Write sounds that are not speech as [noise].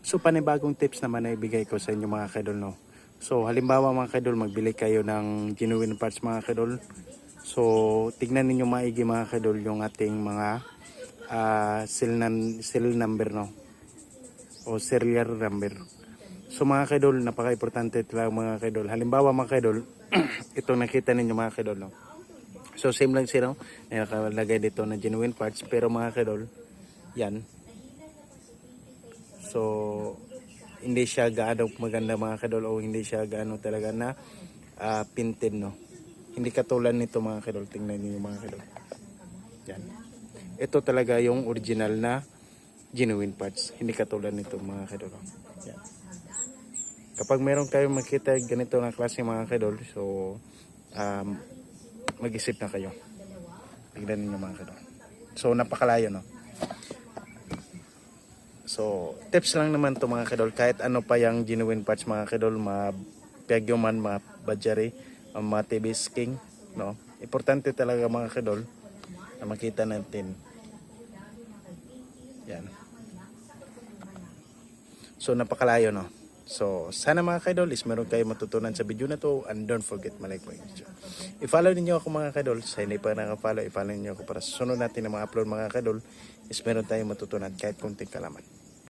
So panibagong tips naman na ibigay ko sa inyo mga kadol no. So halimbawa mga kadol magbili kayo ng genuine parts mga kadol. So tignan ninyo maigi mga kadol yung ating mga ah, seal, nan, number no. O serial number. So mga kadol, napaka-importante talaga mga kadol. Halimbawa mga kadol, [clears throat] ito nakita ninyo mga kadol no. So same lang sila, no? Nakalagay dito na genuine parts pero mga kadol, yan. So hindi siya gaano maganda mga kadol o hindi siya gaano talaga na ah, painted no. Hindi katulad nito mga kadol, tingnan niyo mga kadol. Yan. Ito talaga yung original na genuine parts, hindi katulad nito mga kadol. Yan. Kapag meron kayong makita ganito na klase mga kadol, so um, mag-isip na kayo. Tignan ninyo mga kadol. So napakalayo no. So tips lang naman to mga kadol kahit ano pa yung genuine parts mga kadol, mga pegyo man, mga badjari, mga TV king, no. Importante talaga mga kadol na makita natin. Yan. So napakalayo no. So sana mga kaidol is meron kayo matutunan sa video na to and don't forget malike my video. I-follow niyo ako mga kaidol. Sa hindi pa nakaka-follow, i-follow niyo ako para sa sunod natin na mga upload mga kaidol is meron tayong matutunan kahit kunting kalaman.